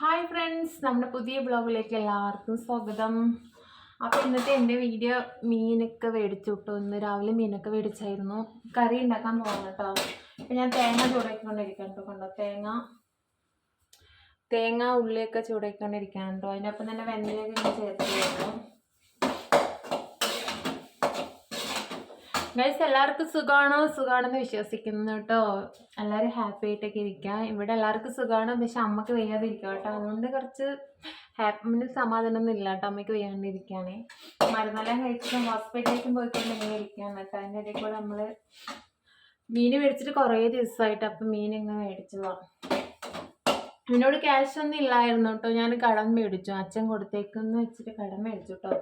Hi friends നമ്മുടെ പുതിയ ബ്ലോഗിലേക്ക് എല്ലാവർക്കും സ്വാഗതം. അപ്പോൾ ഇന്നത്തെ എന്റെ വീഡിയോ മീനൊക്കെ മേടിച്ചു കിട്ടും ഇന്ന് രാവിലെ മീനൊക്കെ മേടിച്ചായിരുന്നു. കറി ഉണ്ടാക്കാൻ പോകണം കേട്ടോ. അപ്പം ഞാൻ തേങ്ങ ചൂടാക്കിക്കൊണ്ടിരിക്കാൻ കേട്ടോ കണ്ടോ? തേങ്ങ തേങ്ങ ഉള്ളിയൊക്കെ ചൂടാക്കിക്കൊണ്ടിരിക്കാൻ കേട്ടോ. അതിനൊപ്പം തന്നെ വെണ്ണയൊക്കെ ഞാൻ ചേർത്ത് ഗൈസ് എല്ലാവർക്കും സുഖമാണോ? സുഖമാണെന്ന് വിശ്വസിക്കുന്നു കേട്ടോ. എല്ലാവരും ഹാപ്പി ആയിട്ടൊക്കെ ഇരിക്കുക ഇവിടെ എല്ലാവർക്കും സുഖമാണ്? പക്ഷെ അമ്മയ്ക്ക് വയ്യാതിരിക്കുക കേട്ടോ. അതുകൊണ്ട് കുറച്ച് ഹാപ്പി സമാധാനമൊന്നും ഇല്ല കേട്ടോ അമ്മയ്ക്ക് വയ്യാണ്ടിരിക്കുകയാണേ മരുന്നെല്ലാം കഴിച്ചിട്ടും ഹോസ്പിറ്റലിലേക്കും പോയിക്കൊണ്ട് ഇങ്ങനെ ഇരിക്കുകയാണ് കേട്ടോ. അതിന്റെ ഇടയിൽ കൂടെ നമ്മൾ മീൻ മേടിച്ചിട്ട് കുറേ ദിവസമായിട്ട് അപ്പം മീൻ ഇങ്ങനെ മേടിച്ചതാണ് എന്നോട് ക്യാഷ് ഒന്നും ഇല്ലായിരുന്നു കേട്ടോ. ഞാൻ കടം മേടിച്ചു. അച്ഛൻ കൊടുത്തേക്കെന്ന് വെച്ചിട്ട് കടം മേടിച്ചു കേട്ടോ.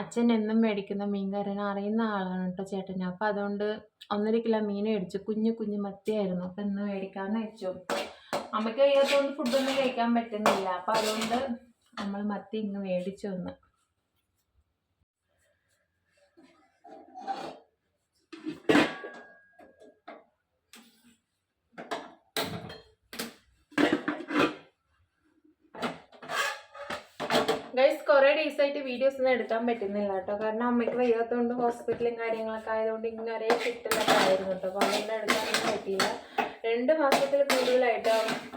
അച്ഛൻ എന്നും മേടിക്കുന്ന മീൻകാരൻ അറിയുന്ന ആളാണ് കേട്ടോ ചേട്ടന്. അപ്പം അതുകൊണ്ട് ഒന്നര കിലോ മീൻ മേടിച്ചു. കുഞ്ഞു കുഞ്ഞു മത്തിയായിരുന്നു. അപ്പം ഇന്ന് മേടിക്കാമെന്ന് വെച്ചു. അമ്മയ്ക്ക് കഴിയാത്തതുകൊണ്ട് ഫുഡൊന്നും കഴിക്കാൻ പറ്റുന്നില്ല. അപ്പം അതുകൊണ്ട് നമ്മൾ മത്തി ഇങ്ങ് മേടിച്ചു വന്ന്. ഗൈസ് കുറേ ഡേയ്സ് ആയിട്ട് വീഡിയോസ് ഒന്നും എടുക്കാൻ പറ്റുന്നില്ല കേട്ടോ. കാരണം അമ്മയ്ക്ക് വയ്യാത്തതുകൊണ്ട് ഹോസ്പിറ്റലും കാര്യങ്ങളൊക്കെ ആയതുകൊണ്ട് ഇങ്ങനെ ഷിഫ്റ്റിലൊക്കെ ആയിരുന്നു കേട്ടോ. അപ്പോൾ അതുകൊണ്ട് എടുക്കാനൊന്നും പറ്റിയില്ല. രണ്ട് മാസത്തിൽ കൂടുതലായിട്ട്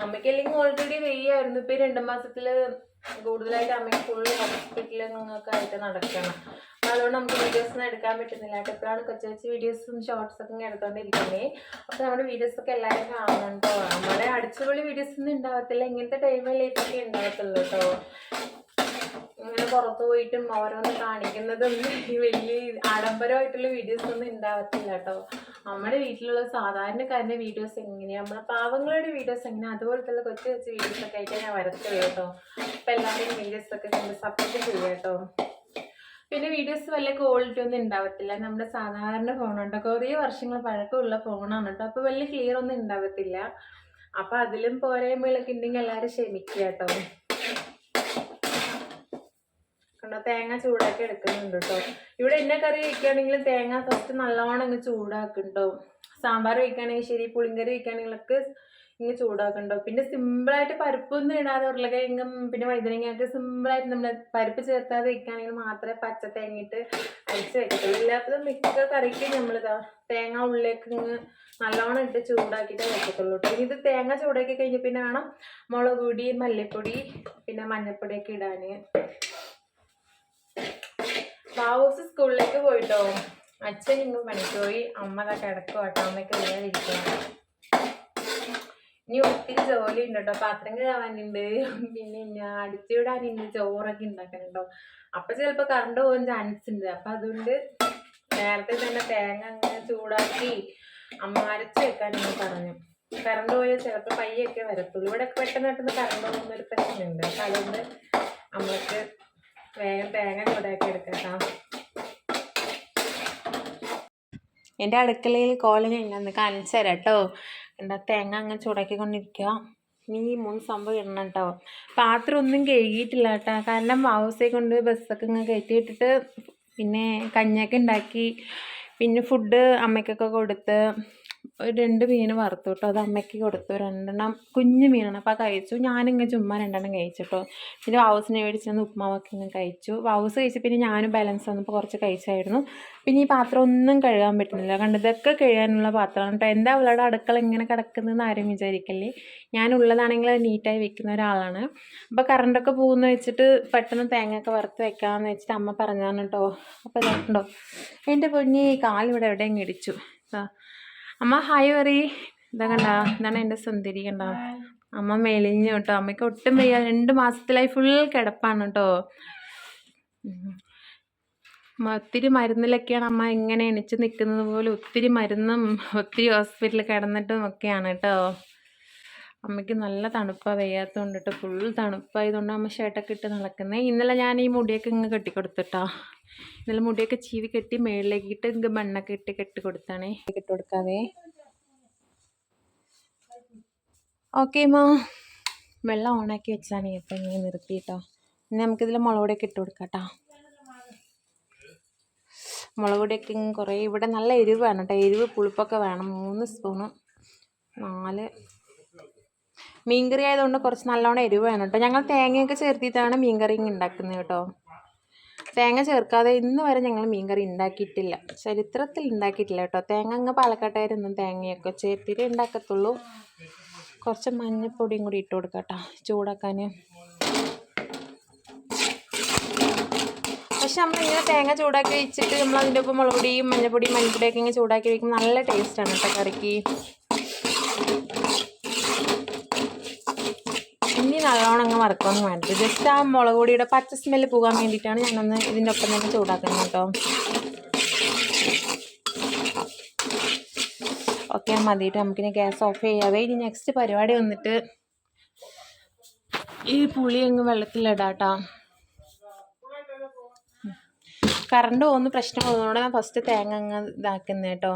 അമ്മയ്ക്ക് അല്ലെങ്കിൽ ഓൾറെഡി വെയ്യായിരുന്നു. ഇപ്പോൾ രണ്ട് മാസത്തിൽ കൂടുതലായിട്ട് അമ്മയ്ക്ക് ഫുൾ ഹോസ്പിറ്റലൊക്കെ ആയിട്ട് നടക്കണം. അപ്പോൾ അതുകൊണ്ട് നമുക്ക് വീഡിയോസ് ഒന്നും എടുക്കാൻ പറ്റുന്നില്ല കേട്ടോ. ഇപ്പോഴാണ് കൊച്ചു കൊച്ചു വീഡിയോസും ഷോർട്സ് ഒക്കെ ഇങ്ങനെ എടുത്തോണ്ടിരിക്കുന്നത് അപ്പോൾ നമ്മുടെ വീഡിയോസ് ഒക്കെ എല്ലാവരും കാണുന്നുണ്ടോ നമ്മുടെ അടിച്ചുപൊളി വീഡിയോസ് ഒന്നും ഉണ്ടാവത്തില്ല. ഇങ്ങനത്തെ ടൈമിൽ ലൈഫൊക്കെ ഉണ്ടാവത്തുള്ളൂ കേട്ടോ. പുറത്ത് പോയിട്ടും ഓരോന്ന് കാണിക്കുന്നതൊന്നും ഈ വലിയ ആഡംബരമായിട്ടുള്ള വീഡിയോസ് ഒന്നും ഉണ്ടാവത്തില്ല കേട്ടോ. നമ്മുടെ വീട്ടിലുള്ള സാധാരണക്കാരന്റെ വീഡിയോസ് എങ്ങനെയാണ് നമ്മുടെ പാവങ്ങളുടെ വീഡിയോസ് എങ്ങനെയാണ് അതുപോലത്തെ കൊച്ചു കൊച്ചു വീഡിയോസ് ഒക്കെ ആയിട്ട് ഞാൻ വരത്തുള്ളൂ കേട്ടോ. അപ്പം എല്ലാവരുടെയും വീഡിയോസ് ഒക്കെ കണ്ട് സപ്പോർട്ട് ചെയ്യുക കേട്ടോ. പിന്നെ വീഡിയോസ് വല്ല ക്വാളിറ്റി ഒന്നും ഉണ്ടാവത്തില്ല നമ്മുടെ സാധാരണ ഫോണുണ്ട് കുറേ വർഷങ്ങൾ പഴക്കമുള്ള ഫോണാണ് കേട്ടോ. അപ്പോൾ വലിയ ക്ലിയർ ഒന്നും ഉണ്ടാവത്തില്ല അപ്പം അതിലും പോരായ്മകളൊക്കെ ഉണ്ടെങ്കിൽ എല്ലാവരും ക്ഷമിക്കുക കേട്ടോ. കണ്ടോ തേങ്ങ ചൂടാക്കി എടുക്കുന്നുണ്ട് കേട്ടോ ഇവിടെ എന്നെ കറി വയ്ക്കുകയാണെങ്കിൽ തേങ്ങ ഫസ്റ്റ് നല്ലോണം ഇങ്ങ് ചൂടാക്കും കേട്ടോ സാമ്പാർ വയ്ക്കുകയാണെങ്കിൽ ശരി പുളിങ്കറി വയ്ക്കുകയാണെങ്കിലൊക്കെ ഇങ്ങ് ചൂടാക്കണ്ടോ? പിന്നെ സിമ്പിളായിട്ട് പരിപ്പൊന്നും ഇടാതെ ഉരുളക്കിഴങ്ങും പിന്നെ വൈദ്യനങ്ങയൊക്കെ സിമ്പിളായിട്ട് നമ്മൾ പരിപ്പ് ചേർത്താതെ വയ്ക്കുകയാണെങ്കിൽ മാത്രമേ പച്ച തേങ്ങയിട്ട് അരിച്ച് വെക്കത്തുള്ളൂ ഇല്ലാത്തത് മിക്ക കറിക്ക് നമ്മളിതാ തേങ്ങ ഉള്ളിലേക്ക് ഇങ്ങ് നല്ലോണം ഇട്ട് ചൂടാക്കിയിട്ടേ വെക്കത്തുള്ളൂ കേട്ടോ ഇനി ഇത് തേങ്ങ ചൂടാക്കി കഴിഞ്ഞ് പിന്നെ വേണം മുളക് പൊടി മല്ലിപ്പൊടി പിന്നെ മഞ്ഞൾപ്പൊടിയൊക്കെ ഇടാൻ ബാബൂസ് സ്കൂളിലേക്ക് പോയിട്ടോ? അച്ഛൻ ഇങ്ങും പണിക്ക് പോയി അമ്മ അതാ കിടക്കും അമ്മയ്ക്ക് വേറെ ഇനി ഒത്തിരി ജോലി ഉണ്ട് കേട്ടോ പാത്രം കഴുകാനുണ്ട് പിന്നെ ഞാൻ അടിച്ചുവിടാനുണ്ട് ചോറൊക്കെ ഉണ്ടാക്കാനുണ്ടോ അപ്പൊ ചിലപ്പോൾ കറണ്ട് പോകാൻ ചാൻസ് ഉണ്ട്. അപ്പൊ അതുകൊണ്ട് നേരത്തെ തന്നെ തേങ്ങ അങ്ങനെ ചൂടാക്കി അമ്മ അരച്ച് വെക്കാനെന്ന് പറഞ്ഞു കറണ്ട് പോയാൽ ചിലപ്പോൾ പയ്യൊക്കെ വരത്തുള്ളൂ. ഇവിടെ പെട്ടെന്ന് പെട്ടെന്ന് കറണ്ട് പോകുന്ന ഒരു പ്രശ്നമുണ്ട് അതുകൊണ്ട് നമ്മൾക്ക് വേഗം തേങ്ങ ചൂടാക്കി എടുക്കാം എന്റെ അടുക്കളയിൽ കോല ഉണ്ടെന്ന് കാണിച്ചു തരാം കേട്ടോ എന്താ തേങ്ങ അങ്ങനെ ചൂടാക്കിക്കൊണ്ടിരിക്കുക നീ മൂന്ന് സംഭവം ഇടണം കേട്ടോ പാത്രം ഒന്നും കഴുകിയിട്ടില്ല കേട്ടോ കാരണം ഹൗസേ കൊണ്ട് ബസ്സൊക്കെ ഇങ്ങനെ കയറ്റിയിട്ടിട്ട് പിന്നെ കഞ്ഞൊക്കെ ഉണ്ടാക്കി പിന്നെ ഫുഡ് അമ്മയ്ക്കൊക്കെ കൊടുത്ത് രണ്ട് മീൻ വറുത്തു കേട്ടോ അത് അമ്മയ്ക്ക് കൊടുത്തു. രണ്ടെണ്ണം കുഞ്ഞു മീനാണ്. അപ്പോൾ കഴിച്ചു. ഞാനിങ്ങനെ ചുമ്മാ രണ്ടെണ്ണം കഴിച്ചു കേട്ടോ പിന്നെ വൗസിനെ മേടിച്ചിരുന്ന ഉപ്പുമാവൊക്കെ ഇങ്ങനെ കഴിച്ചു. വൗസ് കഴിച്ചു പിന്നെ ഞാനും ബാലൻസ് വന്നപ്പോൾ കുറച്ച് കഴിച്ചായിരുന്നു. പിന്നെ ഈ പാത്രം ഒന്നും കഴുകാൻ പറ്റുന്നില്ല. കണ്ട്? ഇതൊക്കെ കഴുകാനുള്ള പാത്രമാണ് കേട്ടോ എന്താ അവളുടെ അടുക്കള ഇങ്ങനെ കിടക്കുന്നതെന്ന് ആരും വിചാരിക്കല്ലേ? ഞാനുള്ളതാണെങ്കിൽ നീറ്റായി വെക്കുന്ന ഒരാളാണ്. അപ്പോൾ കറണ്ടൊക്കെ പോകുന്ന വെച്ചിട്ട് പെട്ടെന്ന് തേങ്ങയൊക്കെ വറുത്ത് വെക്കാമെന്ന് വെച്ചിട്ട് അമ്മ പറഞ്ഞാണ് കേട്ടോ അപ്പോൾ ഇതായിട്ടുണ്ടോ എന്റെ പൊന്നി കാലിവിടെ എവിടെയും ഇടിച്ചു. ആ അമ്മ ഹായ് പറയ്. എന്താ കണ്ട ഇതാണ് എന്റെ സുന്ദരി കണ്ട. അമ്മ മെലിഞ്ഞു കേട്ടോ. അമ്മയ്ക്ക് ഒട്ടും വയ്യ. രണ്ട് മാസത്തിലായി ഫുൾ കിടപ്പാണ് കേട്ടോ. ഒത്തിരി മരുന്നിലൊക്കെയാണ് അമ്മ ഇങ്ങനെ എണിച്ച് നിൽക്കുന്നത് പോലെ ഒത്തിരി മരുന്നും ഒത്തിരി ഹോസ്പിറ്റലിൽ കിടന്നിട്ടും ഒക്കെയാണ് കേട്ടോ. അമ്മയ്ക്ക് നല്ല തണുപ്പാണ് വയ്യാത്തത് കേട്ടോ ഫുൾ തണുപ്പായതുകൊണ്ട് അമ്മ ഷർട്ടൊക്കെ ഇട്ട് നടക്കുന്നത് ഇന്നലെ ഞാൻ ഈ മുടിയൊക്കെ ഇങ്ങ് കെട്ടിക്കൊടുത്തിട്ടാ. ഇന്നലെ മുടിയൊക്കെ ചീവി കെട്ടി മേളിലേക്ക് ഇട്ട് ഇങ്ങ് മണ്ണൊക്കെ ഇട്ട് കെട്ടി കൊടുത്താണേ കെട്ടി കൊടുക്കാവേ ഓക്കെ മാ. വെള്ളം ഓണാക്കി വെച്ചാണ് ഇപ്പം ഇങ്ങനെ നിർത്തിയിട്ടോ. ഇനി നമുക്കിതിൽ മുളക് പൊടിയൊക്കെ ഇട്ട് കൊടുക്കാം കേട്ടോ പൊടിയൊക്കെ കുറേ ഇവിടെ നല്ല എരിവ് വേണം കേട്ടോ. എരിവ് പുളിപ്പൊക്കെ വേണം. മൂന്ന് സ്പൂണ് നാല് മീൻകറി ആയതുകൊണ്ട് കുറച്ച് നല്ലോണം എരിവ് വേണം കേട്ടോ ഞങ്ങൾ തേങ്ങയൊക്കെ ചേർത്തിട്ടാണ് മീൻകറി ഉണ്ടാക്കുന്നത് കേട്ടോ തേങ്ങ ചേർക്കാതെ ഇന്ന് വരെ ഞങ്ങൾ മീൻകറി ഉണ്ടാക്കിയിട്ടില്ല ചരിത്രത്തിൽ ഉണ്ടാക്കിയിട്ടില്ല കേട്ടോ തേങ്ങ അങ്ങ് പാലക്കാട്ടുകാരൊന്നും തേങ്ങയൊക്കെ ചേർത്തിട്ട് ഉണ്ടാക്കത്തുള്ളൂ കുറച്ച് മഞ്ഞൾപ്പൊടിയും കൂടി ഇട്ട് കൊടുക്കാം കേട്ടോ ചൂടാക്കാൻ പക്ഷെ നമ്മളിങ്ങനെ തേങ്ങ ചൂടാക്കി വെച്ചിട്ട് നമ്മൾ അതിന്റെ ഒപ്പം മുളക് പൊടിയും മഞ്ഞൾപ്പൊടിയും മഞ്ഞൾപ്പൊടിയൊക്കെ ഇങ്ങനെ ചൂടാക്കി വയ്ക്കുമ്പോൾ നല്ല ടേസ്റ്റാണ് കേട്ടോ കറിക്ക് ഇനി നല്ലോണം അങ്ങ് വറക്കൊന്നും വേണ്ട ജസ്റ്റ് ആ മുളക് പൊടിയുടെ പച്ച സ്മെല്ല് പോകാൻ വേണ്ടിയിട്ടാണ് ഞാനൊന്ന് ഇതിന്റെ ഒപ്പം തന്നെ ചൂടാക്കുന്നത് കേട്ടോ. ഓക്കെ മതിയിട്ട് നമുക്കിനി ഗ്യാസ് ഓഫ് ചെയ്യാവേ ഇനി നെക്സ്റ്റ് പരിപാടി വന്നിട്ട് ഈ പുളി അങ്ങ് വെള്ളത്തിൽ കേട്ടോ. കറണ്ട് പോകുന്ന പ്രശ്നം വന്നതുകൊണ്ട് ഞാൻ ഫസ്റ്റ് തേങ്ങ അങ്ങ് ഇതാക്കുന്നത് കേട്ടോ.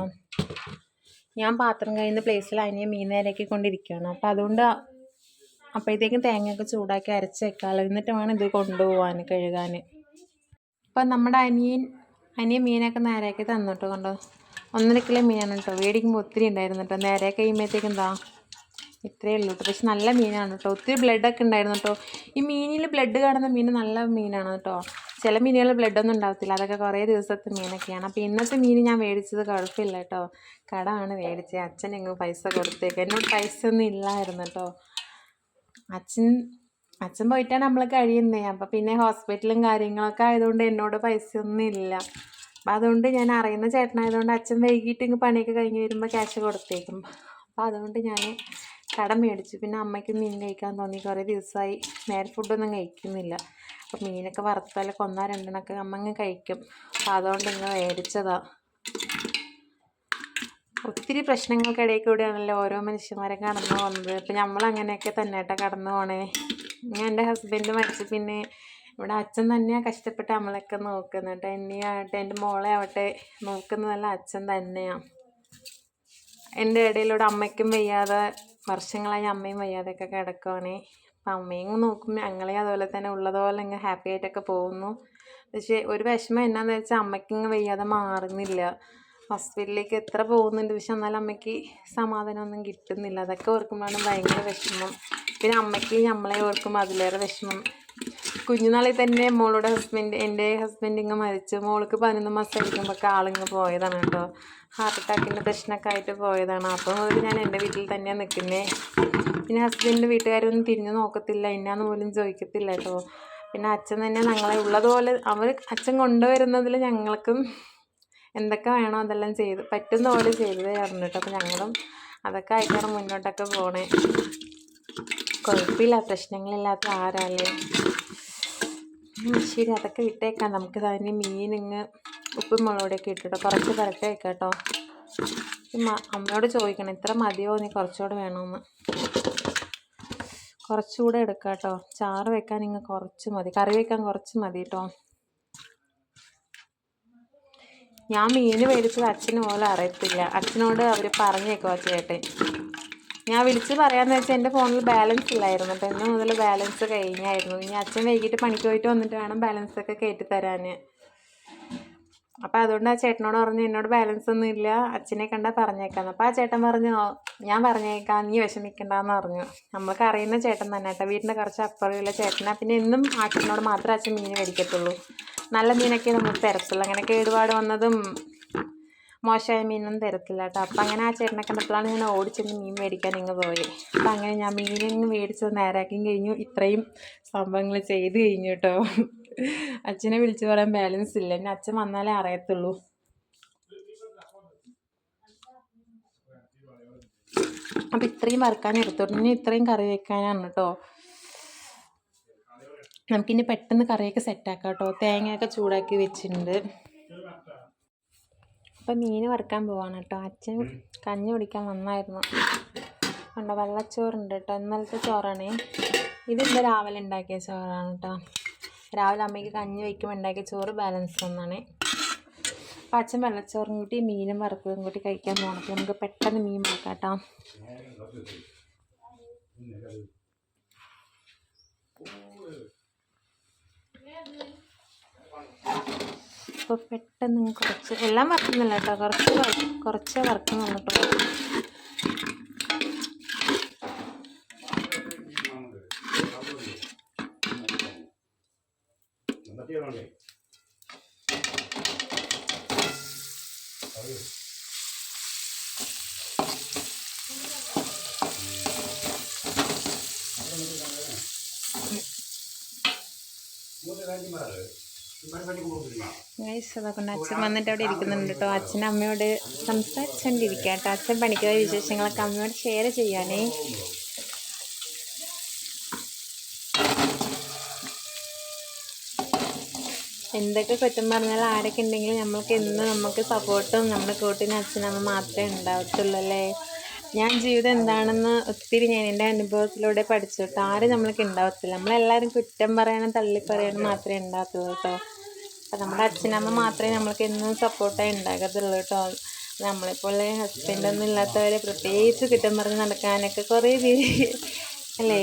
ഞാൻ പാത്രം കഴിയുന്ന പ്ലേസിൽ അതിനെ മീൻ നേരക്കി കൊണ്ടിരിക്കുകയാണ് അപ്പോൾ അതുകൊണ്ട് അപ്പോഴത്തേക്കും തേങ്ങയൊക്കെ ചൂടാക്കി അരച്ച് വെക്കാമല്ലോ എന്നിട്ട് വേണം ഇത് കൊണ്ടുപോകാൻ കഴുകാൻ. അപ്പം നമ്മുടെ അനിയൻ അനിയൻ മീനൊക്കെ നേരെയാക്കി തന്നിട്ട് കണ്ടോ? ഒന്നര കിലോ മീനാണ് കേട്ടോ. മേടിക്കുമ്പോൾ ഒത്തിരി ഉണ്ടായിരുന്നു കേട്ടോ. നേരെ കഴിയുമ്പോഴത്തേക്കും എന്താ? ഇത്രയേ ഉള്ളൂ കേട്ടോ. പക്ഷെ നല്ല മീനാണ് കേട്ടോ. ഒത്തിരി ബ്ലഡൊക്കെ ഉണ്ടായിരുന്നു കേട്ടോ. ഈ മീനിൽ ബ്ലഡ് കാണുന്ന മീൻ നല്ല മീനാണ് കേട്ടോ. ചില മീനുകൾ ബ്ലഡൊന്നും ഉണ്ടാവത്തില്ല. അതൊക്കെ കുറേ ദിവസത്തെ മീനൊക്കെയാണ്. അപ്പോൾ ഇന്നത്തെ മീൻ ഞാൻ മേടിച്ചത് കുഴപ്പമില്ല കേട്ടോ. കടമാണ് മേടിച്ചത്. അച്ഛൻ ഞങ്ങൾ പൈസ കൊടുത്തേക്ക്. എന്നോട് പൈസ ഒന്നും ഇല്ലായിരുന്നു കേട്ടോ. അച്ഛൻ അച്ഛൻ പോയിട്ടാണ് നമ്മൾ കഴിയുന്നത് അപ്പോൾ പിന്നെ ഹോസ്പിറ്റലും കാര്യങ്ങളൊക്കെ ആയതുകൊണ്ട് എന്നോട് പൈസ ഒന്നും ഇല്ല അപ്പം അതുകൊണ്ട് ഞാൻ അറിയുന്ന ചേട്ടനായതുകൊണ്ട് അച്ഛൻ വൈകിട്ട് ഇങ്ങ് പണിയൊക്കെ കഴിഞ്ഞ് വരുമ്പോൾ ക്യാഷ് കൊടുത്തേക്കും. അപ്പോൾ അതുകൊണ്ട് ഞാൻ കടം മേടിച്ചു. പിന്നെ അമ്മയ്ക്ക് മീൻ കഴിക്കാൻ തോന്നി. കുറേ ദിവസമായി നേരെ ഫുഡൊന്നും കഴിക്കുന്നില്ല. അപ്പോൾ മീനൊക്കെ വറുത്താലൊക്കെ ഒന്നോ രണ്ടെണ്ണമൊക്കെ അമ്മ അങ്ങ് കഴിക്കും. അപ്പോൾ അതുകൊണ്ട് ഇങ്ങ് മേടിച്ചതാണ് ഒത്തിരി പ്രശ്നങ്ങൾക്കിടയിൽ കൂടിയാണല്ലോ ഓരോ മനുഷ്യന്മാരെ കടന്നു പോകുന്നത്. ഇപ്പം നമ്മൾ അങ്ങനെയൊക്കെ തന്നെ ആയിട്ടാണ് കടന്നു പോണേ. ഞാൻ എന്റെ ഹസ്ബൻഡ് മരിച്ചു പിന്നെ ഇവിടെ അച്ഛൻ തന്നെയാണ് കഷ്ടപ്പെട്ട് നമ്മളൊക്കെ നോക്കുന്നത് കേട്ടോ. എന്നെയാവട്ടെ എന്റെ മോളെ ആവട്ടെ നോക്കുന്നതെല്ലാം അച്ഛൻ തന്നെയാണ് എന്റെ ഇടയിലൂടെ അമ്മയ്ക്കും വയ്യാതെ വർഷങ്ങളായി അമ്മയും വയ്യാതെയൊക്കെ കിടക്കുവാണേ. അപ്പം അമ്മയും നോക്കും ഞങ്ങളെ അതുപോലെ തന്നെ ഉള്ളതുപോലെ ഇങ്ങനെ ഹാപ്പി ആയിട്ടൊക്കെ പോകുന്നു. പക്ഷേ ഒരു വിഷമം എന്നാന്ന് വെച്ചാൽ അമ്മയ്ക്കിങ്ങ് വയ്യാതെ മാറുന്നില്ല. ഹോസ്പിറ്റലിലേക്ക് എത്ര പോകുന്നുണ്ട്? പക്ഷെ എന്നാലും അമ്മയ്ക്ക് സമാധാനമൊന്നും കിട്ടുന്നില്ല. അതൊക്കെ ഓർക്കുമ്പോഴാണ് ഭയങ്കര വിഷമം. പിന്നെ അമ്മയ്ക്ക് നമ്മളെ ഓർക്കുമ്പോൾ അതിലേറെ വിഷമം. കുഞ്ഞുനാളിൽ തന്നെ മോളുടെ ഹസ്ബൻഡ് എന്റെ ഹസ്ബൻഡ് ഇങ്ങ് മരിച്ചു. മോൾക്ക് പതിനൊന്ന് മാസം ഇരിക്കുമ്പോൾ ആളിങ്ങ് പോയതാണ് കേട്ടോ. ഹാർട്ട് അറ്റാക്കിന്റെ പ്രശ്നമൊക്കെ ആയിട്ട് പോയതാണ്. അപ്പോൾ മുതൽ ഞാൻ എന്റെ വീട്ടിൽ തന്നെയാണ് നിൽക്കുന്നത് പിന്നെ ഹസ്ബൻഡിന്റെ വീട്ടുകാരൊന്നും തിരിഞ്ഞു നോക്കത്തില്ല. എന്നാന്ന് പോലും ചോദിക്കത്തില്ല കേട്ടോ. പിന്നെ അച്ഛൻ തന്നെ ഞങ്ങളെ ഉള്ളതുപോലെ അവർ അച്ഛൻ കൊണ്ടുവരുന്നതിൽ ഞങ്ങൾക്കും എന്തൊക്കെ വേണോ അതെല്ലാം ചെയ്ത് പറ്റുന്ന പോലെ ചെയ്തു തരാറുണ്ട് കേട്ടോ. അപ്പോൾ ഞങ്ങളും അതൊക്കെ ആയിട്ടാണ് മുന്നോട്ടൊക്കെ പോണേ. കുഴപ്പമില്ല പ്രശ്നങ്ങളില്ലാത്ത ആരല്ലേ? ശരി അതൊക്കെ വിട്ടേക്കാം. നമുക്ക് അതിന് മീനിങ്ങ് ഉപ്പും മുളകൂടെയൊക്കെ ഇട്ടിട്ടോ കുറച്ച് കറക്റ്റ് വെക്കാം കേട്ടോ. ഈ മ- അമ്മയോട് ചോദിക്കണം ഇത്ര മതിയോ? നീ കുറച്ചുകൂടെ വേണമെന്ന് കുറച്ചുകൂടെ എടുക്കാം കേട്ടോ. ചാറ് വെക്കാൻ ഇങ്ങ് കുറച്ച് മതി. കറി വെക്കാൻ കുറച്ച് മതി കേട്ടോ. ഞാൻ മീൻ മേടിച്ചത് അച്ഛന് പോലും അറിയത്തില്ല. അച്ഛനോട് അവർ പറഞ്ഞേക്കുവാ ചേട്ടൻ. ഞാൻ വിളിച്ച് പറയാമെന്ന് വെച്ചാൽ എന്റെ ഫോണിൽ ബാലൻസ് ഇല്ലായിരുന്നു. അപ്പം ഇന്ന് മുതൽ ബാലൻസ് കഴിഞ്ഞായിരുന്നു. ഇനി അച്ഛൻ വൈകിട്ട് പണിക്ക് പോയിട്ട് വന്നിട്ട് വേണം ബാലൻസൊക്കെ കയറ്റി തരാൻ അപ്പം അതുകൊണ്ട് ആ ചേട്ടനോട് പറഞ്ഞു എന്നോട് ബാലൻസ് ഒന്നും ഇല്ല. അച്ഛനെ കണ്ടാൽ പറഞ്ഞേക്കാന്ന്. അപ്പം ആ ചേട്ടൻ പറഞ്ഞു ഞാൻ പറഞ്ഞേക്കാം. നീ വിഷമിക്കണ്ടെന്ന് പറഞ്ഞു. നമ്മൾക്ക് അറിയുന്ന ചേട്ടൻ തന്നെ കേട്ടോ. വീടിന്റെ കുറച്ച് അപ്പുറമുള്ള ചേട്ടനാ. പിന്നെ എന്നും ആ ചേട്ടനോട് മാത്രമേ അച്ഛൻ മീൻ മേടിക്കത്തുള്ളൂ. നല്ല മീനൊക്കെ നമ്മൾ തരത്തുള്ളൂ. അങ്ങനെ കേടുപാട് വന്നതും മോശമായ മീനൊന്നും തരത്തില്ല കേട്ടോ. അപ്പം അങ്ങനെ ആ ചേട്ടനെ കണ്ടപ്പോഴാണ് ഞാൻ ഓടിച്ചെന്ന് മീൻ മേടിക്കാൻ ഇങ്ങ് പോയി അപ്പം അങ്ങനെ ഞാൻ മീനിങ്ങ് മേടിച്ചത് നേരാക്കിയും കഴിഞ്ഞു. ഇത്രയും സംഭവങ്ങൾ ചെയ്ത് കഴിഞ്ഞു കേട്ടോ. അച്ഛനെ വിളിച്ചു പറയാൻ ബാലൻസ് ഇല്ല. എന്നെ അച്ഛൻ വന്നാലേ അറിയത്തുള്ളൂ. അപ്പം ഇത്രയും വറുക്കാൻ എടുത്തോണ്ട് ഇനി ഇത്രയും കറി വെക്കാനാണ് കേട്ടോ നമുക്കിനി പെട്ടെന്ന് കറിയൊക്കെ സെറ്റാക്കാം കേട്ടോ തേങ്ങയൊക്കെ ചൂടാക്കി വെച്ചിട്ടുണ്ട്. അപ്പം മീൻ വറുക്കാൻ പോവാണ് കേട്ടോ അച്ഛൻ കഞ്ഞി കുടിക്കാൻ വന്നായിരുന്നു. ഉണ്ടോ? വെള്ളച്ചോറുണ്ട് കേട്ടോ ഇന്നലത്തെ ചോറാണേ. ഇത് രാവിലെ ഉണ്ടാക്കിയ ചോറാണ് കേട്ടോ രാവിലെ അമ്മയ്ക്ക് കഞ്ഞി വയ്ക്കുമ്പോൾ ഉണ്ടാക്കിയ ചോറ് ബാലൻസ് വന്നാണ് അച്ഛൻ വെള്ളച്ചോറും കൂട്ടി മീനും വറുത്തതും കൂട്ടി കഴിക്കാൻ പോകണം നമുക്ക് പെട്ടെന്ന് മീൻ വറക്കാട്ടോ കേട്ടോ അപ്പോൾ പെട്ടെന്ന് കുറച്ച് എല്ലാം വറക്കുന്നില്ല കേട്ടോ. കുറച്ച് കുറച്ചേ വറുക്കുന്നുള്ളൂ കേട്ടോ വേണ്ടേ അത് ഇങ്ങോട്ട് കാര്യം പറയാറ് ഇവൻ പണി കൊടുത്തില്ല ഗൈസ് അതൊക്കെ അച്ഛൻ വന്നിട്ട് അവിടെ ഇരിക്കുന്നുണ്ട്. കേട്ടോ അച്ഛൻ അമ്മയോട് സംസാരിച്ചുകൊണ്ടിരിക്കുക കേട്ടോ. അച്ഛൻ പണിക്കുന്ന വിശേഷങ്ങളൊക്കെ അമ്മയോട് ഷെയർ ചെയ്യാനേ. എന്തൊക്കെ കുറ്റം പറഞ്ഞാൽ ആരൊക്കെ ഉണ്ടെങ്കിലും നമ്മൾക്ക് എന്നും നമുക്ക് സപ്പോർട്ടും നമ്മുടെ കൂട്ടിന് അച്ഛനമ്മ മാത്രമേ ഉണ്ടാവത്തുള്ളൂ അല്ലേ? ഞാൻ ജീവിതം എന്താണെന്ന് ഒത്തിരി ഞാൻ എന്റെ അനുഭവത്തിലൂടെ പഠിച്ചു കേട്ടോ. ആരും നമ്മൾക്ക് ഉണ്ടാവത്തില്ല. നമ്മളെല്ലാവരും കുറ്റം പറയാനും തള്ളി പറയാനും മാത്രമേ ഉണ്ടാകത്തുള്ളൂ കേട്ടോ. അപ്പം നമ്മുടെ അച്ഛനമ്മ മാത്രമേ നമ്മൾക്ക് എന്നും സപ്പോർട്ടായി ഉണ്ടാകത്തുള്ളൂ കേട്ടോ. നമ്മളെപ്പോലെ ഹസ്ബൻഡൊന്നും ഇല്ലാത്തവരെ പ്രത്യേകിച്ച് കുറ്റം പറഞ്ഞ് നടക്കാനൊക്കെ കുറേ പേര് അല്ലേ?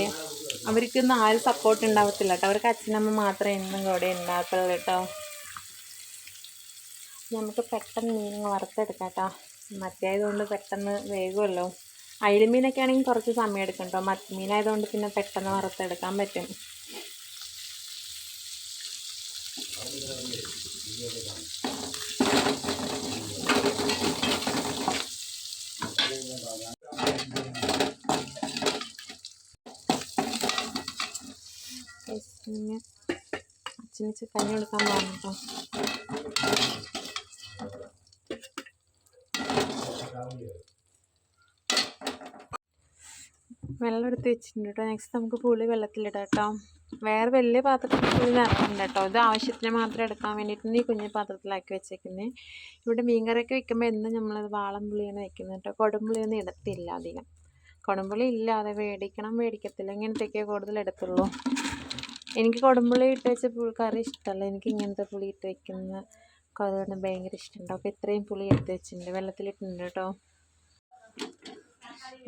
അവർക്കൊന്നും ആരും സപ്പോർട്ട് ഉണ്ടാവത്തില്ല കേട്ടോ. അവർക്ക് അച്ഛനമ്മ മാത്രമേ എന്നും കൂടെ ഉണ്ടാകത്തുള്ളൂ കേട്ടോ. നമുക്ക് പെട്ടെന്ന് മീൻ വറുത്തെടുക്കാം കേട്ടോ. മത്തിയായതുകൊണ്ട് പെട്ടെന്ന് വേകുമല്ലോ അയിലമീനൊക്കെ ആണെങ്കിൽ കുറച്ച് സമയം എടുക്കും കേട്ടോ. മത്തിമീനായതുകൊണ്ട് പിന്നെ പെട്ടെന്ന് വറുത്തെടുക്കാൻ പറ്റും. അച്ഛന് അച്ഛന് കഞ്ഞി കൊടുക്കാൻ പോകുന്നു കേട്ടോ വെള്ളം എടുത്ത് വെച്ചിട്ടുണ്ട് കേട്ടോ നെക്സ്റ്റ് നമുക്ക് പുളി വെള്ളത്തിലിടാം കേട്ടോ വേറെ വലിയ പാത്രത്തിൽ നിറയുന്നുണ്ട് കേട്ടോ. ഇത് ആവശ്യത്തിന് മാത്രം എടുക്കാൻ വേണ്ടിയിട്ടാണ് ഈ കുഞ്ഞു പാത്രത്തിലാക്കി വെച്ചേക്കുന്നത് ഇവിടെ മീൻകറിയൊക്കെ വെക്കുമ്പോൾ എന്നും നമ്മളത് വാളം പുളിയാണ് വെക്കുന്നത് കേട്ടോ. കൊടുമ്പുളിയൊന്നും എടുത്തില്ല അധികം. കൊടുമ്പുളി ഇല്ലാതെ മേടിക്കണം മേടിക്കത്തില്ല ഇങ്ങനത്തെയൊക്കെ കൂടുതൽ എടുത്തുള്ളൂ. എനിക്ക് കൊടുമ്പുളി ഇട്ട് വെച്ച കറി ഇഷ്ടമല്ല എനിക്ക് ഇങ്ങനത്തെ പുളി ഇട്ട് വെക്കുന്ന കറി ഭയങ്കര ഇഷ്ടമുണ്ട്. അപ്പോൾ ഇത്രയും പുളി എടുത്ത് വെച്ചിട്ടുണ്ട്. വെള്ളത്തിലിട്ടുണ്ട് കേട്ടോ.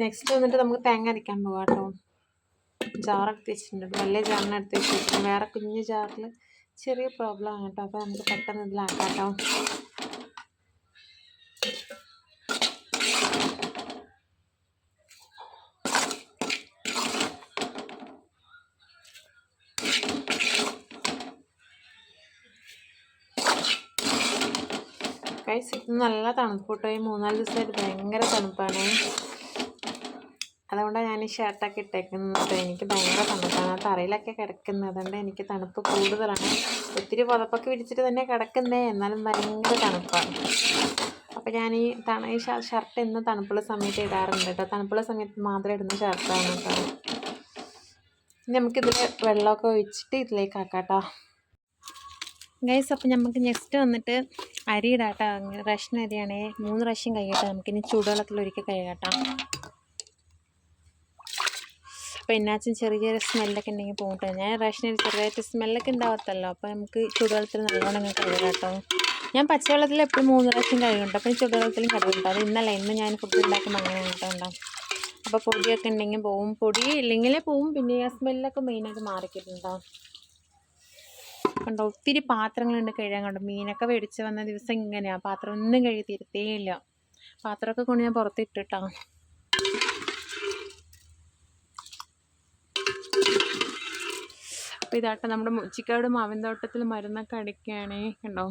നെക്സ്റ്റ് വന്നിട്ട് നമുക്ക് തേങ്ങ അരയ്ക്കാൻ പോകാം കേട്ടോ. ജാറെടുത്ത് വെച്ചിട്ടുണ്ട് വലിയ ജാറിന് എടുത്ത് വെച്ചിട്ടുണ്ട്. വേറെ കുഞ്ഞു ജാറിൽ ചെറിയ പ്രോബ്ലം ആണ് കേട്ടോ. അപ്പോൾ നമുക്ക് പെട്ടെന്ന് ഇതിലാക്കാം കേട്ടോ ഇത് നല്ല തണുപ്പ് കേട്ടോ. ഈ മൂന്നാൽ ദിവസമായിട്ട് ഭയങ്കര തണുപ്പാണ്. അതുകൊണ്ടാണ് ഞാൻ ഈ ഷർട്ടൊക്കെ ഇട്ടേക്കുന്നത്. എനിക്ക് ഭയങ്കര തണുപ്പാണ്. ആ തറയിലൊക്കെ കിടക്കുന്നത്. അതുകൊണ്ട് എനിക്ക് തണുപ്പ് കൂടുതലാണ്. ഒത്തിരി പുതപ്പൊക്കെ വിരിച്ചിട്ട് തന്നെ കിടക്കുന്നേ. എന്നാലും ഭയങ്കര തണുപ്പാണ് അപ്പോൾ ഞാൻ ഈ തണ ഈ ഷർട്ട് ഇന്ന് തണുപ്പുള്ള സമയത്ത് ഇടാറുണ്ട് കേട്ടോ തണുപ്പുള്ള സമയത്ത് മാത്രം ഇടുന്ന ഷർട്ടാണ് കേട്ടോ നമുക്കിതിൽ വെള്ളമൊക്കെ ഒഴിച്ചിട്ട് ഇതിലേക്ക് ആക്കാം കേട്ടോ ഗൈസ് അപ്പോൾ നമുക്ക് നെക്സ്റ്റ് വന്നിട്ട് അരി ഇടാട്ടോ. റേഷൻ അരിയാണേ. മൂന്ന് പ്രാവശ്യം കഴിയട്ടെ നമുക്കിനി ചൂടുവെള്ളത്തിൽ ഒരിക്കൽ കൈകട്ടാം അപ്പോൾ എന്നാച്ചും ചെറിയ ചെറിയ സ്മെല്ലൊക്കെ ഉണ്ടെങ്കിൽ പോകട്ടെ ഞാൻ റേഷനിൽ ചെറുതായിട്ട് സ്മെല്ലൊക്കെ ഉണ്ടാവത്തല്ലോ. അപ്പോൾ നമുക്ക് ചൂടുവെള്ളത്തിൽ നല്ലോണം കഴുകാം കേട്ടോ. ഞാൻ പച്ചവെള്ളത്തിൽ എപ്പോഴും മൂന്ന് പ്രാവശ്യം കഴുകുന്നുണ്ട്. അപ്പോൾ ചൂടുവെള്ളത്തിലും കഴുകുന്നുണ്ട്. അത് ഇന്നല്ല ഇന്ന് ഞാൻ ഫുഡ് ഉണ്ടാക്കുമ്പോൾ അങ്ങനെ കേട്ടോ ഉണ്ടാവും അപ്പോൾ പൊടിയൊക്കെ ഉണ്ടെങ്കിൽ പോവും. പൊടി ഇല്ലെങ്കിലേ പോവും. പിന്നെ ആ സ്മെല്ലൊക്കെ മെയിനായിട്ട് മാറിക്കിട്ടുണ്ടാവും കണ്ടോ ഒത്തിരി പാത്രങ്ങളുണ്ട് കഴുകാൻ കണ്ടോ? മീനൊക്കെ മേടിച്ച് വന്ന ദിവസം ഇങ്ങനെയാണ് പാത്രം ഒന്നും കഴുകി തീരത്തേയില്ല പാത്രമൊക്കെ കൊണ്ട് ഞാൻ പുറത്തിട്ടിട്ടാ. അപ്പോൾ ഇതാട്ടെ നമ്മുടെ മുച്ചിക്കാട് മാവിൻ തോട്ടത്തിൽ മരുന്നൊക്കെ അടിക്കുകയാണേ കണ്ടോ?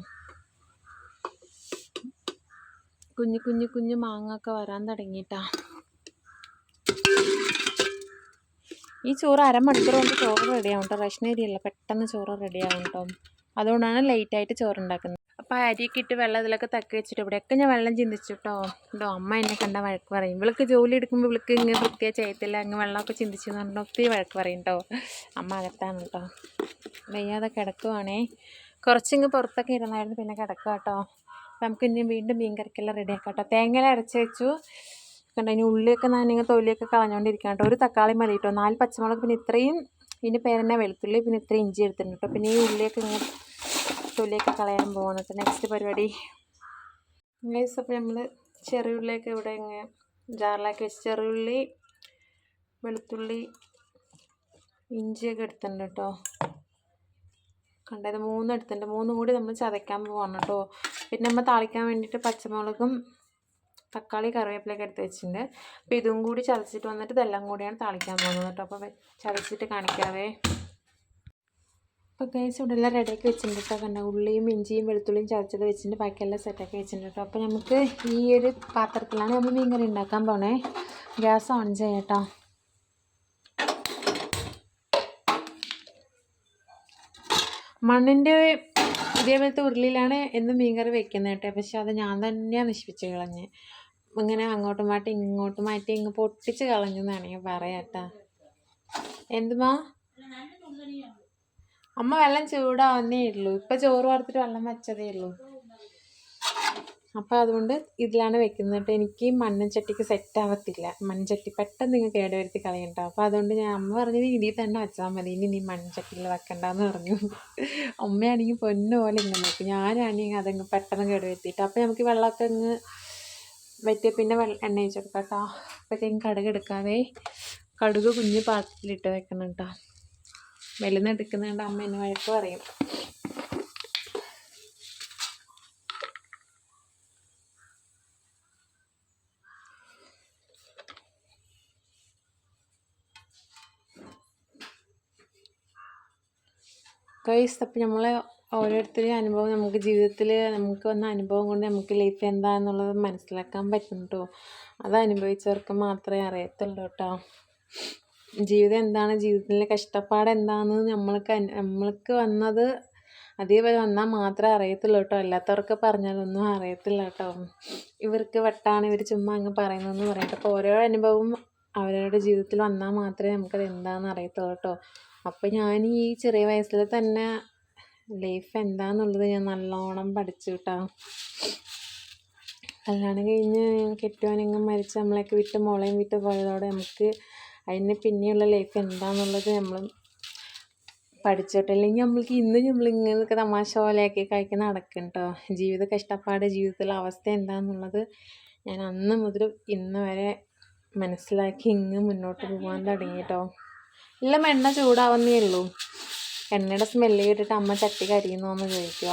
കുഞ്ഞു കുഞ്ഞു കുഞ്ഞു മാങ്ങൊക്കെ വരാൻ തുടങ്ങിയിട്ടാ. ഈ ചോറ് അരമണിക്കൂർ കൊണ്ട് ചോറ് റെഡിയാവും കേട്ടോ റേഷൻ അരിയല്ല പെട്ടെന്ന് ചോറ് റെഡിയാവും കേട്ടോ അതുകൊണ്ടാണ് ലേറ്റായിട്ട് ചോറ് ഉണ്ടാക്കുന്നത് അപ്പോൾ അരിയൊക്കെ ഇട്ട് വെള്ളം ഇതിലൊക്കെ തക്കി വെച്ചിട്ട് ഇവിടെയൊക്കെ ഞാൻ വെള്ളം ചിന്തിച്ചു കേട്ടോ കേട്ടോ അമ്മ എന്നെ കണ്ട വഴക്ക് പറയും. ഇവൾക്ക് ജോലി എടുക്കുമ്പോൾ ഇവൾക്ക് ഇങ്ങനെ വൃത്തിയായി ചെയ്യത്തില്ല അങ്ങ് വെള്ളമൊക്കെ ചിന്തിച്ചു എന്ന് പറഞ്ഞാൽ ഒത്തിരി വഴക്ക് പറയും കേട്ടോ അമ്മ അകത്താണ് കേട്ടോ വയ്യാതെ കിടക്കുവാണേ. കുറച്ചിങ്ങ് പുറത്തൊക്കെ ഇരുന്നായിരുന്നു പിന്നെ കിടക്കുക കേട്ടോ അപ്പം നമുക്ക് ഇനി വീണ്ടും മീൻ കറിക്കെല്ലാം റെഡി ആക്കാം കേട്ടോ തേങ്ങ അരച്ച് വെച്ചു. കണ്ടോ ഇനി ഉള്ളിയൊക്കെ നാനിങ്ങ് തൊലിയൊക്കെ കളഞ്ഞുകൊണ്ടിരിക്കാം കേട്ടോ ഒരു തക്കാളി മതി കേട്ടോ നാല് പച്ചമുളക് പിന്നെ ഇത്രയും ഇതിന്റെ പേരെന്നെ വെളുത്തുള്ളി പിന്നെ ഇത്രയും ഇഞ്ചി എടുത്തിട്ടുണ്ട് കേട്ടോ പിന്നെ ഈ ഉള്ളിയൊക്കെ ഇങ്ങനെ തൊലിയൊക്കെ കളയാൻ പോകുന്നത്. നെക്സ്റ്റ് പരിപാടി. ഗൈസ് അപ്പോൾ നമ്മൾ ചെറിയുള്ളിയൊക്കെ ഇവിടെ ഇങ്ങനെ ജാറിലാക്കി വെച്ച്. ചെറിയുള്ളി വെളുത്തുള്ളി ഇഞ്ചിയൊക്കെ എടുത്തിട്ടുണ്ട് കേട്ടോ. കണ്ടത് മൂന്ന് എടുത്തിട്ടുണ്ട്. മൂന്നും കൂടി നമ്മൾ ചതയ്ക്കാൻ പോവാണ് കേട്ടോ. പിന്നെ നമ്മൾ താളിക്കാൻ വേണ്ടിയിട്ട് പച്ചമുളകും തക്കാളി കറിവേപ്പിലൊക്കെ എടുത്ത് വെച്ചിട്ടുണ്ട്. അപ്പോൾ ഇതും കൂടി ചതച്ചിട്ട് വന്നിട്ട് ഇതെല്ലാം കൂടിയാണ് താളിക്കാൻ പോകുന്നത് കേട്ടോ. അപ്പോൾ ചതച്ചിട്ട് കാണിക്കാവേ. അപ്പോൾ ഗൈസ് ഇവിടെ എല്ലാം റെഡിയാക്കി വെച്ചിട്ടുണ്ട് കേട്ടോ കണ്ട ഉള്ളിയും ഇഞ്ചിയും വെളുത്തുള്ളിയും ചതച്ചത് വെച്ചിട്ടുണ്ട്. ബാക്കിയെല്ലാം സെറ്റാക്കി വെച്ചിട്ടുണ്ട് കേട്ടോ അപ്പോൾ നമുക്ക് ഈ ഒരു പാത്രത്തിലാണ് നമ്മൾ മീൻ കറി ഉണ്ടാക്കാൻ പോണേ. ഗ്യാസ് ഓൺ ചെയ്യട്ടോ മണ്ണിന്റെ ഇതേപോലത്തെ ഉരുളിയിലാണ് എന്നും മീൻകറി വെക്കുന്നത് കേട്ടോ. പക്ഷെ അത് ഞാൻ തന്നെയാണ് നശിപ്പിച്ച് കളഞ്ഞ്. ഇങ്ങനെ അങ്ങോട്ടും മാറ്റി ഇങ്ങോട്ടും മാറ്റി ഇങ്ങ് പൊട്ടിച്ച് കളഞ്ഞെന്നാണ് ഞാൻ പറയാം കേട്ടോ. എന്തുമാ? അമ്മ വെള്ളം ചൂടാവുന്നേ ഉള്ളൂ. ഇപ്പം ചോറ് വറുത്തിട്ട് വെള്ളം വെച്ചതേ ഉള്ളൂ. അപ്പോൾ അതുകൊണ്ട് ഇതിലാണ് വെക്കുന്നത് കേട്ടോ. എനിക്ക് മണ്ണുചട്ടിക്ക് സെറ്റ് ആവത്തില്ല. മൺചട്ടി പെട്ടെന്ന് നിങ്ങൾ കേടുവരുത്തി കളയണ്ട. അപ്പോൾ അതുകൊണ്ട് ഞാൻ അമ്മ പറഞ്ഞത് ഇനി തന്നെ വെച്ചാൽ മതി. ഇനി നീ മൺചട്ടിയിൽ വെക്കണ്ടെന്ന് പറഞ്ഞു. അമ്മയാണെങ്കിൽ പൊന്നു പോലെ ഇങ്ങനെ നോക്കും. ഞാനാണെങ്കിൽ അതങ്ങ് പെട്ടെന്ന് കേടുവരുത്തിയിട്ട്. അപ്പോൾ നമുക്ക് വെള്ളമൊക്കെ അങ്ങ് വറ്റിയ പിന്നെ വെള്ളം എണ്ണ ഒഴിച്ചെടുക്കാം കേട്ടോ. അപ്പോഴത്തേക്കും കടുക് എടുക്കാതെ കടുക് കുഞ്ഞ് പാത്രത്തിലിട്ട് വെക്കണം കേട്ടോ. വെളുന്ന് എടുക്കുന്നതുകൊണ്ട് അമ്മ എന്നെ വഴക്ക് പറയും. ഗൈസ് അപ്പം നമ്മൾ ഓരോരുത്തരുടെയും അനുഭവം നമുക്ക് ജീവിതത്തിൽ നമുക്ക് വന്ന അനുഭവം കൊണ്ട് നമുക്ക് ലൈഫ് എന്താണെന്നുള്ളത് മനസ്സിലാക്കാൻ പറ്റും അത് അനുഭവിച്ചവർക്ക് മാത്രമേ അറിയത്തുള്ളൂ കേട്ടോ. ജീവിതം എന്താണ്? ജീവിതത്തിലെ കഷ്ടപ്പാട് എന്താണെന്ന് നമ്മൾക്ക് നമ്മൾക്ക് വന്നത് അതേപോലെ വന്നാൽ മാത്രമേ അറിയത്തുള്ളൂ കേട്ടോ. അല്ലാത്തവർക്ക് പറഞ്ഞാലൊന്നും അറിയത്തില്ല കേട്ടോ. ഇവർക്ക് വട്ടാണ് ഇവർ ചുമ്മാ അങ്ങ് പറയുന്നതെന്ന് പറയട്ടെ അപ്പോൾ ഓരോ അനുഭവം അവരവരുടെ ജീവിതത്തിൽ വന്നാൽ മാത്രമേ നമുക്കത് എന്താണെന്ന് അറിയത്തുള്ളൂ കേട്ടോ. അപ്പോൾ ഞാൻ ഈ ചെറിയ വയസ്സിൽ തന്നെ ലൈഫ് എന്താണെന്നുള്ളത് ഞാൻ നല്ലോണം പഠിച്ചു കേട്ടോ. കല്യാണം കഴിഞ്ഞ് കെട്ടുവാനെങ്ങും മരിച്ച് നമ്മളെയൊക്കെ വിട്ട് മോളെയും വിട്ട് പോയതോടെ നമുക്ക് അതിന് പിന്നെയുള്ള ലൈഫ് എന്താണെന്നുള്ളത് നമ്മൾ പഠിച്ചിട്ടില്ലെങ്കിൽ നമ്മൾക്ക് ഇന്ന് നമ്മൾ ഇങ്ങനെയൊക്കെ തമാശ പോലെയൊക്കെ കഴിക്കുന്ന നടക്കും കേട്ടോ ജീവിത കഷ്ടപ്പാട് ജീവിതത്തിലെ അവസ്ഥ എന്താണെന്നുള്ളത് ഞാൻ അന്ന് മുതൽ ഇന്ന് വരെ മനസ്സിലാക്കി ഇങ്ങ് മുന്നോട്ട് പോകാൻ തുടങ്ങി കേട്ടോ എല്ലാം എണ്ണ ചൂടാവുന്നേ ഉള്ളൂ. എണ്ണയുടെ സ്മെല്ല് കേട്ടിട്ട് അമ്മ ചട്ടി കരിയുന്നോന്ന് ചോദിക്കുക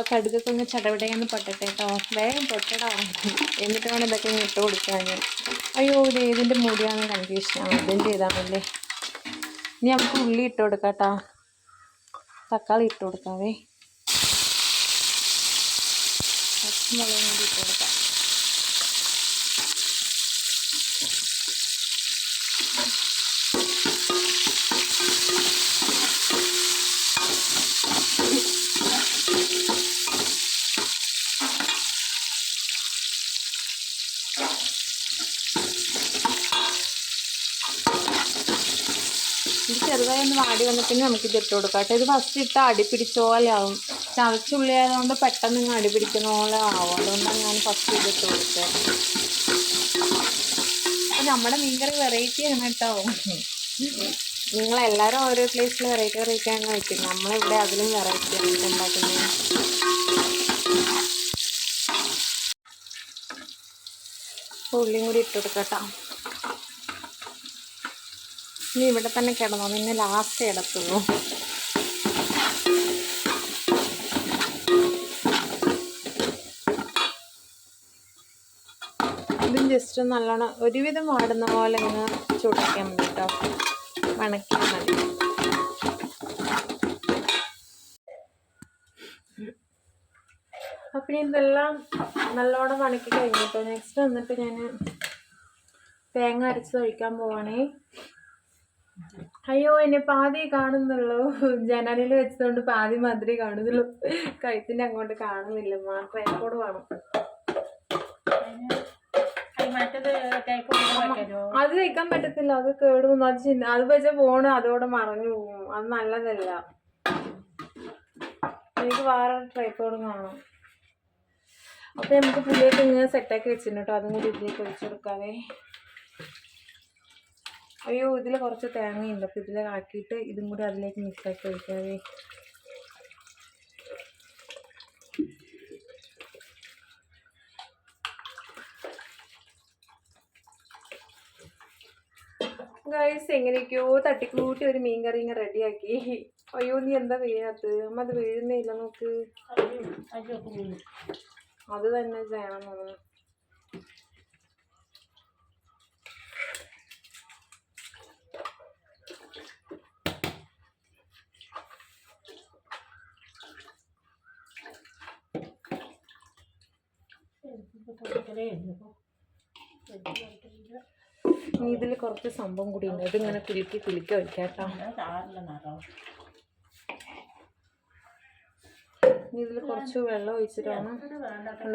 അപ്പോൾ കടുകൊക്കെ ഒന്ന് ചടപടയെന്ന് പൊട്ടട്ടെ കേട്ടോ. വേഗം പൊട്ടടാ. എന്നിട്ട് വേണം ഇതൊക്കെ ഇട്ട് കൊടുക്കാൻ അയ്യോ ഇത് ഏതിന്റെ മൂടിയാണ് കൺഫ്യൂഷൻ ഇതിന്റെ ഇതാണല്ലേ ഇനി നമുക്ക് ഉള്ളി ഇട്ട് കൊടുക്കാം കേട്ടോ. തക്കാളി ഇട്ട് കൊടുക്കാവേ പച്ചമുളകും കൂടി ഇട്ട് കൊടുക്കാം. ഇത് ചെറുതായി ഒന്ന് വാടി വന്നിട്ട് നമുക്ക് ഇത് ഇട്ട് കൊടുക്കാം കേട്ടോ ഇത് ഫസ്റ്റ് ഇട്ട് അടി പിടിച്ച പോലെ ആവും ചതച്ചുള്ളി ആയതുകൊണ്ട് പെട്ടെന്ന് ഇങ്ങനെ അടി പിടിക്കുന്ന പോലെ ആവും. അതുകൊണ്ടാണ് ഞാൻ ഫസ്റ്റ് ഇത് ഇട്ട് കൊടുത്തത്. അപ്പോൾ നമ്മുടെ മീൻകറി വെറൈറ്റി ആണ് കേട്ടോ. നിങ്ങളെല്ലാവരും ഓരോ പ്ലേസിൽ വെറൈറ്റി വെറൈറ്റി ആണ് വയ്ക്കുന്നത് നമ്മളിവിടെ അതിലും വെറൈറ്റി ആണ് ഉണ്ടാക്കുന്നത്. ഉള്ളിയും കൂടി ഇട്ട് കൊടുക്കാം കേട്ടോ. നീ ഇവിടെ തന്നെ കിടന്നോ നിന്നെ ലാസ്റ്റ് കിടത്തുള്ളൂ ഇതും ജസ്റ്റ് നല്ലോണം ഒരുവിധം വാടുന്ന പോലെ ഇങ്ങനെ ചൂടാക്കിയാൽ മതി കേട്ടോ വണക്കിയാൽ മതി. അപ്പം ഇതെല്ലാം നല്ലോണം വണക്കി കഴിഞ്ഞിട്ടോ. നെക്സ്റ്റ് വന്നിട്ട് ഞാൻ തേങ്ങ അരച്ച് ഒഴിക്കാൻ പോവാണേ. അയ്യോ എന്നെ പാതി കാണുന്നുള്ളൂ. ജനലിൽ വെച്ചതുകൊണ്ട് പാതി മാതിരി കാണുന്നുള്ളൂ. കഴുത്തിന്റെ അങ്ങോട്ട് കാണുന്നില്ല. എപ്പോഴും വേണം. അത് വെക്കാൻ പറ്റത്തില്ല. അത് കേടുന്നു അത് ചിന്ന അത് വെച്ച ഫോണ് അതോടെ മറഞ്ഞു പോകും. അത് നല്ലതല്ല. എനിക്ക് വേറെ ട്രൈപ്പോഡും കാണാം അപ്പൊ നമുക്ക് പുതിയ ഇങ്ങനെ സെറ്റാക്കി വെച്ചിട്ടുണ്ട് കേട്ടോ. അതും കൂടി ഇതിലേക്ക് ഒഴിച്ചു കൊടുക്കാവേ. അയ്യോ ഇതിൽ കുറച്ച് തേങ്ങയുണ്ട്. അപ്പോൾ ഇതിൽ ആക്കിയിട്ട് ഇതും കൂടി അതിലേക്ക് മിക്സാക്കി ഒഴിക്കാവേ. ഗൈസ് എങ്ങനെയൊക്കെയോ തട്ടിക്കൂട്ടി ഒരു മീൻ കറി ഇങ്ങനെ റെഡിയാക്കി. അയ്യോ നീ എന്താ വീഴാത്തത്? അമ്മ അത് വീഴുന്നേ ഇല്ല നോക്ക്. അത് തന്നെ ചെയ്യണം തോന്നുന്നു. ഇതിൽ കുറച്ച് സംഭവം കൂടി ഉണ്ട്. ഇതിങ്ങനെ കുലുക്കി കുലുക്കി വയ്ക്കാട്ടോ ഇതിൽ കുറച്ച് വെള്ളം ഒഴിച്ചിട്ടാണ്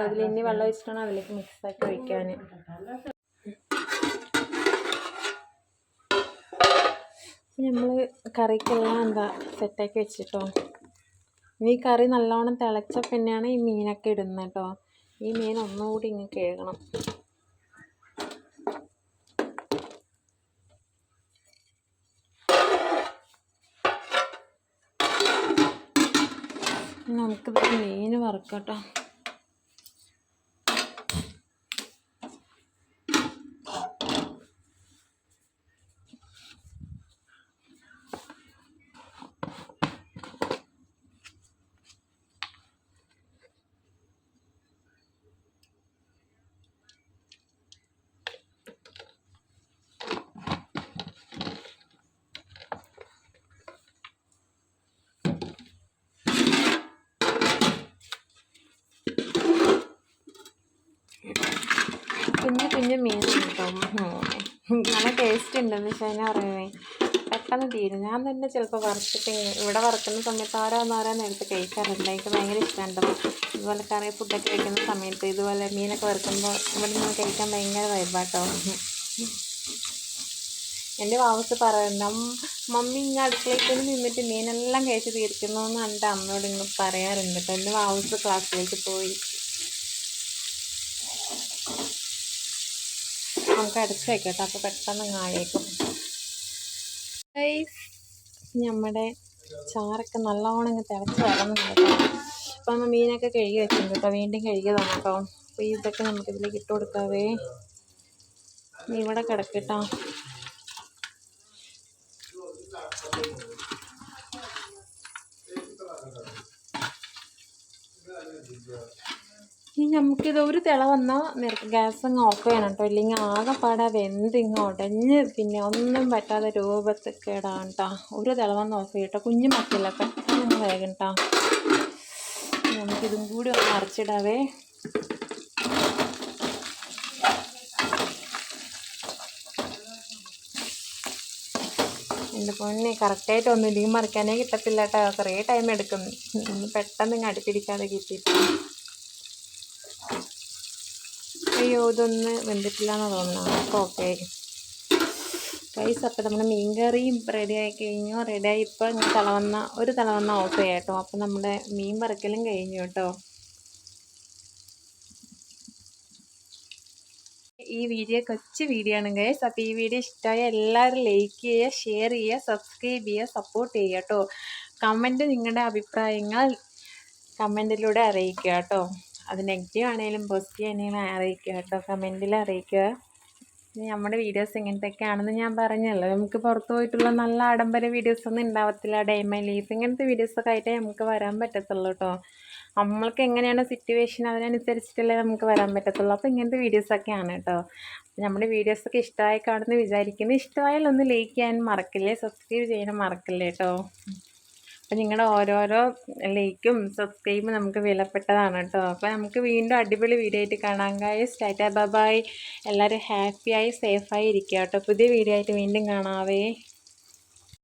അതിൽ ഇനി വെള്ളം ഒഴിച്ചിട്ടാണ് അതിലേക്ക് മിക്സ് ആക്കി ഒഴിക്കാൻ നമ്മൾ കറിക്കെല്ലാം എന്താ സെറ്റാക്കി വെച്ചിട്ടോ. ഇനി കറി നല്ലോണം തിളച്ച പിന്നെയാണ് ഈ മീനൊക്കെ ഇടുന്നത് കേട്ടോ. ഈ മീൻ ഒന്നുകൂടി ഇങ്ങ് കേൾക്കണം നമുക്കിത് മീൻ വറുക്കട്ടോ കുഞ്ഞു കുഞ്ഞു മീൻ കിട്ടും നല്ല ടേസ്റ്റ് ഉണ്ടെന്ന് വെച്ചാൽ അതിനെ പറയുന്നത് പെട്ടെന്ന് തീരും. ഞാൻ തന്നെ ചിലപ്പോൾ വറുത്തിട്ട് ഇവിടെ വറുക്കുന്ന സമയത്ത് ഓരോന്നോരോന്ന് എടുത്ത് കഴിക്കാറുണ്ട് എനിക്ക് ഭയങ്കര ഇഷ്ടമുണ്ട് ഇതുപോലെ കറി ഫുഡൊക്കെ കഴിക്കുന്ന സമയത്ത് ഇതുപോലെ മീനൊക്കെ വറുക്കുമ്പോൾ ഇവിടെ നിന്ന് കഴിക്കാൻ ഭയങ്കര വൈബാട്ടോ എന്റെ വാവസ് പറയുന്നു മമ്മി ഇങ്ങനെ അടുക്കളയിൽ നിന്നിട്ട് മീനെല്ലാം കഴിച്ച് തീർക്കുന്നു എന്ന് എന്റെ അമ്മയോട് ഇങ്ങ് പറയാറുണ്ട് കേട്ടോ എന്റെ വാവസ് ക്ലാസ്സിലേക്ക് പോയി. നമുക്ക് അടച്ച് വെക്കട്ടെ. അപ്പോൾ പെട്ടെന്ന് ആയേക്കും നമ്മുടെ ചാറൊക്കെ നല്ലോണം ഇങ്ങ് തിളച്ച് വരണം അപ്പം നമ്മൾ മീനൊക്കെ കഴുകി വെച്ചിട്ടുണ്ട് കേട്ടോ. വീണ്ടും കഴുകിയതാണ് കേട്ടോ. അപ്പോൾ ഇതൊക്കെ നമുക്ക് ഇതിലേക്ക് ഇട്ട് കൊടുക്കാവേ. ഇവിടെ കിടക്കട്ടോ ഇനി നമുക്കിത് ഒരു തിള വന്നാൽ നിരക്ക് ഗ്യാസ് അങ്ങ് ഓഫ് ചെയ്യണം കേട്ടോ ഇല്ലെങ്കിൽ ആകെപ്പാടെ വെന്ത് ഇങ്ങ് ഉടഞ്ഞ് പിന്നെ ഒന്നും പറ്റാതെ രൂപത്തിൽ കേടാണ് കേട്ടോ ഒരു തിള വന്ന് ഓഫ് ചെയ്യട്ടോ. കുഞ്ഞു മക്കളില്ല പെട്ടെന്ന് വേഗം കേട്ടോ നമുക്കിതും കൂടി ഒന്ന് അരച്ചിടാവേ. എന്റെ പൊന്നെ കറക്റ്റായിട്ട് ഒന്നും ഇല്ലെങ്കിൽ മറിക്കാനേ കിട്ടത്തില്ല കേട്ടോ കുറേ ടൈം എടുക്കും. ഇനി പെട്ടെന്ന് ഇങ്ങ് അടുപ്പിടിക്കാതെ കിട്ടിയിട്ട്. അയ്യോ ഇതൊന്ന് വെന്തിട്ടില്ല എന്ന് തോന്നുന്നു അപ്പോൾ ഓക്കെ റൈസ് അപ്പോൾ നമ്മുടെ മീൻകറിയും ആയി കഴിഞ്ഞു. റെഡി ആയി ഇപ്പോൾ ഇങ്ങനെ തളവന്ന ഒരു തളവന്ന ഓഫ് ചെയ്യാം കേട്ടോ അപ്പോൾ നമ്മുടെ മീൻ വറുക്കലും കഴിഞ്ഞു കേട്ടോ. ഈ വീഡിയോ കൊച്ചു വീഡിയോ ആണ് ഗൈസ് അപ്പോൾ ഈ വീഡിയോ ഇഷ്ടമായ എല്ലാവരും ലൈക്ക് ചെയ്യുക ഷെയർ ചെയ്യുക സബ്സ്ക്രൈബ് ചെയ്യുക സപ്പോർട്ട് ചെയ്യുക കേട്ടോ. കമന്റ് നിങ്ങളുടെ അഭിപ്രായങ്ങൾ കമന്റിലൂടെ അറിയിക്കുക കേട്ടോ. അത് നെഗറ്റീവ് ആണെങ്കിലും പോസിറ്റീവ് ആണെങ്കിലും അറിയിക്കുക കേട്ടോ കമന്റിൽ അറിയിക്കുക. നമ്മുടെ വീഡിയോസ് ഇങ്ങനത്തെയൊക്കെ ആണെന്ന് ഞാൻ പറഞ്ഞല്ലോ. നമുക്ക് പുറത്ത് പോയിട്ടുള്ള നല്ല ആഡംബര വീഡിയോസൊന്നും ഉണ്ടാവത്തില്ല. ഡേ മൈ ഇങ്ങനത്തെ വീഡിയോസൊക്കെ ആയിട്ടേ നമുക്ക് വരാൻ പറ്റത്തുള്ളൂ കേട്ടോ. നമ്മൾക്ക് എങ്ങനെയാണ് സിറ്റുവേഷൻ അതിനനുസരിച്ചിട്ടല്ലേ നമുക്ക് വരാൻ പറ്റത്തുള്ളൂ. അപ്പോൾ ഇങ്ങനത്തെ വീഡിയോസൊക്കെയാണ് കേട്ടോ. നമ്മുടെ വീഡിയോസൊക്കെ ഇഷ്ടമായി കാണുമെന്ന് വിചാരിക്കുന്നു. ഇഷ്ടമായാലൊന്ന് ലൈക്ക് ചെയ്യാൻ മറക്കില്ലേ? സബ്സ്ക്രൈബ് ചെയ്യാൻ മറക്കില്ലേ കേട്ടോ? അപ്പം നിങ്ങളുടെ ഓരോരോ ലൈക്കും സബ്സ്ക്രൈബും നമുക്ക് വിലപ്പെട്ടതാണ് കേട്ടോ അപ്പോൾ നമുക്ക് വീണ്ടും അടിപൊളി വീഡിയോ ആയിട്ട് കാണാൻ കായ ടാറ്റ ബബായ് എല്ലാവരും ഹാപ്പിയായി സേഫായി ഇരിക്കുക കേട്ടോ പുതിയ വീഡിയോ ആയിട്ട് വീണ്ടും കാണാവേ.